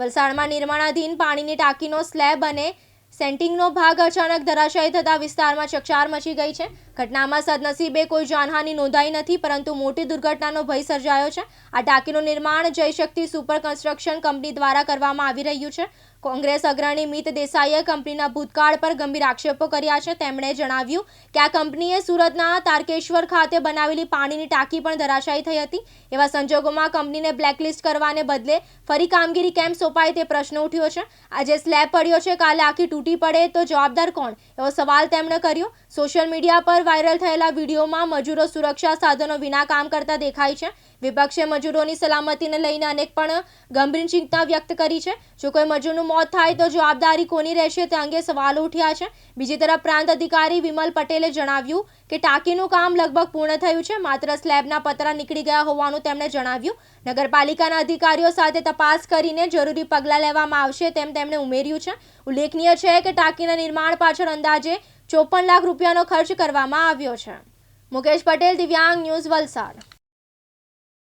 વલસાડમાં નિર્માણાધીન પાણીની ટાંકીનો સ્લેબ અને સેન્ટિંગનો ભાગ અચાનક ધરાશાયી થતા વિસ્તારમાં ચકચાર મચી ગઈ છે. ઘટનામાં સદનસીબે કોઈ જાનહાની નોંધાઈ નથી, પરંતુ મોટી દુર્ઘટનાનો ભય સર્જાયો છે. આ ટાંકીનું નિર્માણ જયશક્તિ સુપર કન્સ્ટ્રક્શન કંપની દ્વારા કરવામાં આવી રહ્યું છે. કોંગ્રેસ અગ્રણી મિત દેસાઈએ કંપનીના ભૂતકાળ પર ગંભીર આક્ષેપો કર્યા છે. તેમણે જણાવ્યું કે આ કંપનીએ સુરતના તારકેશ્વર ખાતે બનાવેલી પાણીની ટાંકી પણ ધરાશાયી થઈ હતી. એવા સંજોગોમાં કંપનીને બ્લેકલિસ્ટ કરવાને બદલે ફરી કામગીરી કેમ સોંપાય તે પ્રશ્ન ઉઠ્યો છે. આજે સ્લેબ પડ્યો છે, કાલે આખી તૂટી પડે તો જવાબદાર કોણ? એવો સવાલ તેમણે કર્યો. સોશિયલ મીડિયા પર વાયરલ થયેલા વિડીયોમાં મજૂરો સુરક્ષા સાધનો વિના કામ કરતા દેખાય છે. વિપક્ષે મજૂરોની સલામતીને લઈને અનેક પણ ગંભીર ચિંતા વ્યક્ત કરી છે. જો કોઈ મજૂરનું મોત થાય તો જવાબદારી કોની રહેશે તે અંગે સવાલો ઉઠ્યા છે. બીજી તરફ પ્રાંત અધિકારી વિમલ પટેલે જણાવ્યું કે ટાંકીનું કામ લગભગ પૂર્ણ થયું છે. માત્ર સ્લેબના પતરા નીકળી ગયા હોવાનું તેમણે જણાવ્યું. નગરપાલિકાના અધિકારીઓ સાથે તપાસ કરીને જરૂરી પગલાં લેવામાં આવશે તેમ તેમણે ઉમેર્યું છે. ઉલ્લેખનીય છે કે ટાંકીના નિર્માણ પાછળ અંદાજે ચોપન લાખ રૂપિયાનો ખર્ચ કરવામાં આવ્યો છે. મુકેશ પટેલ, દિવ્યાંગ ન્યૂઝ વલસાડ.